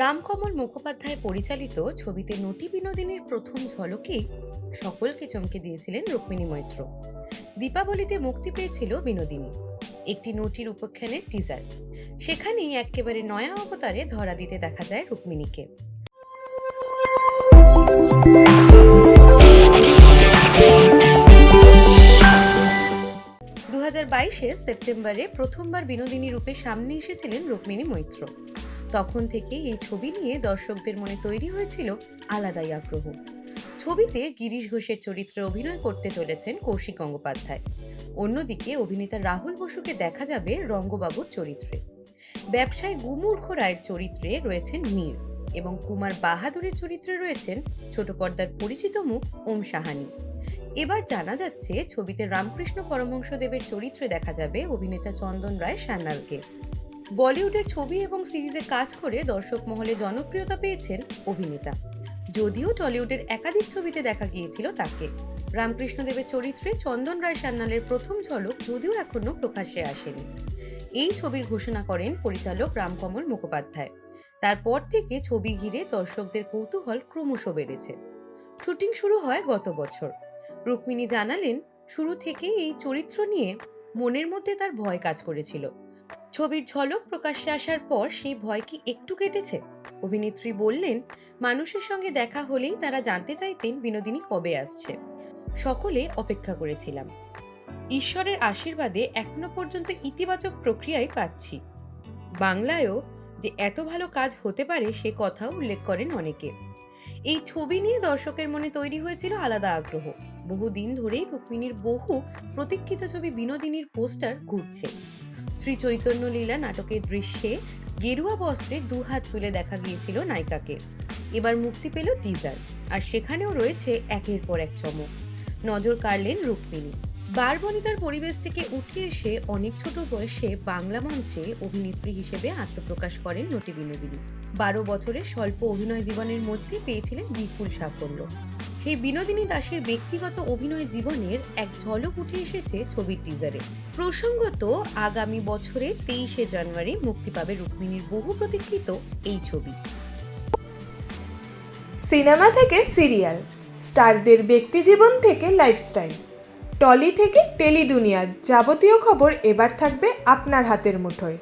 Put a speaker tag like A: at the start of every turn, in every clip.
A: রামকমল মুখোপাধ্যায় পরিচালিত ছবিতে নটি বিনোদিনীর প্রথম ঝলকেই সকলকে চমকে দিয়েছিলেন রুক্মিণী মৈত্র। দীপাবলিতে মুক্তি পেয়েছিল বিনোদিনী। একটি নটির উপখ্যানের টিজার সেখানেই একেবারে নয়া অবতারে ধরা দিতে দেখা যায় রুক্মিণীকে। দু সেপ্টেম্বরে প্রথমবার বিনোদিনী রূপে সামনে এসেছিলেন রুক্মিণী মৈত্র। তখন থেকে এই ছবি নিয়ে দর্শকদের মনে তৈরি হয়েছিল আলাদাই আগ্রহ। ছবিতে গিরিশ ঘোষের চরিত্রে অভিনয় করতে চলেছেন কৌশিক গঙ্গোপাধ্যায়। অন্যদিকে অভিনেতা রাহুল বসুকে দেখা যাবে রঙ্গবাবুর চরিত্রে। ব্যবসায়ী গুমূর্খ রায়ের চরিত্রে রয়েছেন মীর এবং কুমার বাহাদুরের চরিত্রে রয়েছেন ছোট পর্দার পরিচিত মুখ ওম সাহানি। এবার জানা যাচ্ছে, ছবিতে রামকৃষ্ণ পরমহংসদেবের চরিত্রে দেখা যাবে অভিনেতা চন্দন রায় সান্যালকে। বলিউডের ছবি এবং সিরিজে কাজ করে দর্শক মহলে জনপ্রিয়তা পেয়েছেন অভিনেতা। যদিও টলিউডের একাধিক ছবিতে দেখা গিয়েছিল তাকে। রামকৃষ্ণদেবের চরিত্রে চন্দন রায় সান্যালের প্রথম ঝলক যদিও এখনও প্রকাশ্যে আসেনি। এই ছবির ঘোষণা করেন পরিচালক রামকমল মুখোপাধ্যায়। তারপর থেকে ছবি ঘিরে দর্শকদের কৌতূহল ক্রমশ বেড়েছে। শুটিং শুরু হয় গত বছর। রুক্মিণী জানালেন, শুরু থেকে এই চরিত্র নিয়ে মনের মধ্যে তার ভয় কাজ করেছিল। ছবির ঝলক প্রকাশ্যে আসার পর সেই ভয় কি একটু কেটেছে? অভিনেত্রী বললেন, মানুষের সঙ্গে দেখা হলেই তারা জানতে চাইতেন বিনোদিনী কবে আসছে। সকলে অপেক্ষা করেছিলাম। ঈশ্বরের আশীর্বাদে এখনও পর্যন্ত ইতিবাচক প্রক্রিয়াই পাচ্ছি। বাংলায়ও যে এত ভালো কাজ হতে পারে সে কথাও উল্লেখ করেন অনেকে। এই ছবি নিয়ে দর্শকের মনে তৈরি হয়েছিল আলাদা আগ্রহ। বহুদিন ধরেই রুক্মিণীর বহু প্রতীক্ষিত ছবি বিনোদিনীর পোস্টার ঘুরছে। শ্রী চৈতন্য লীলা নাটকের দৃশ্যে গেরুয়া বস্ত্রে দু হাত তুলে দেখা গিয়েছিল নায়িকাকে। এবার মুক্তি পেল টিজার আর সেখানেও রয়েছে একের পর এক চমক। নজর কাড়লেন রুক্মিণী। বারবনিতার পরিবেশ থেকে উঠে এসে অনেক ছোট বয়সে বাংলা মঞ্চে অভিনেত্রী হিসেবে আত্মপ্রকাশ করেন নটি বিনোদিনী। বারো বছরের স্বল্প অভিনয় জীবনের মধ্যে পেয়েছিলেন বিপুল সাফল্য। সেই বিনোদিনী দাসের ব্যক্তিগত অভিনয় জীবনের এক ঝলক উঠে এসেছে ছবির টিজারে প্রসঙ্গত, আগামী বছরে তেইশে জানুয়ারি মুক্তি পাবে রুক্মিণীর বহু প্রতীক্ষিত এই ছবি।
B: সিনেমা থেকে সিরিয়াল, স্টারদের ব্যক্তিজীবন থেকে লাইফস্টাইল টলি থেকে টেলি দুনিয়ার যাবতীয় খবর এবার থাকবে আপনার হাতের মুঠোয়।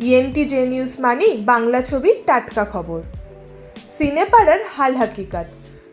B: ইএনটি জে নিউজ মানেই বাংলা ছবির টাটকা খবর। সিনেপাড়ার হাল হাকিকাত